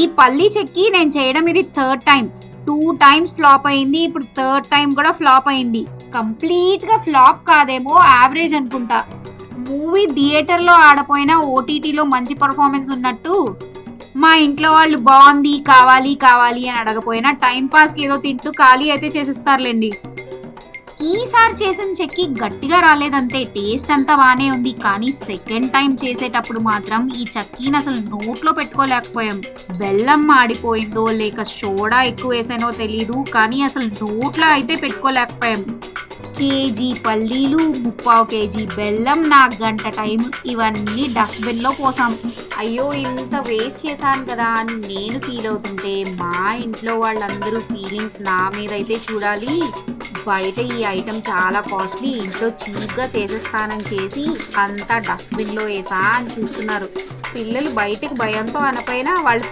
ఈ పల్లి చెక్కి నేను చేయడం ఇది third time two times flop అయింది ఇప్పుడు థర్డ్ టైం కూడా ఫ్లాప్ అయింది. కంప్లీట్గా ఫ్లాప్ కాదేమో యావరేజ్ అనుకుంటా. మూవీ థియేటర్లో ఆడపోయినా ఓటీటీలో మంచి పర్ఫార్మెన్స్ ఉన్నట్టు మా ఇంట్లో వాళ్ళు బాగుంది కావాలి కావాలి అని అడగపోయినా టైం పాస్ ఏదో తింటూ ఖాళీ అయితే చేసిస్తారులేండి. ఈసారి చేసిన చెక్కి గట్టిగా రాలేదంతే టేస్ట్ అంతా బాగానే ఉంది. కానీ సెకండ్ టైం చేసేటప్పుడు మాత్రం ఈ చక్కీని అసలు నోట్లో పెట్టుకోలేకపోయాం. బెల్లం మాడిపోయిందో లేక సోడా ఎక్కువ వేసానో తెలీదు. కానీ అసలు నోట్లో అయితే పెట్టుకోలేకపోయాం. కేజీ పల్లీలు ముప్పావు కేజీ బెల్లం నాకు గంట టైం ఇవన్నీ డస్ట్బిన్లో పోసాం. అయ్యో ఇంత వేస్ట్ చేశాను కదా అని నేను ఫీల్ అవుతుంటే మా ఇంట్లో వాళ్ళందరూ ఫీలింగ్స్ నా మీద అయితే చూడాలి. బయట ఈ ఐటెం చాలా కాస్ట్లీ ఇంట్లో చీప్గా చేసేస్తానని చేసి అంతా డస్ట్బిన్లో వేసా అని చూస్తున్నారు. పిల్లలు బయటకు భయంతో అనపైన వాళ్ళు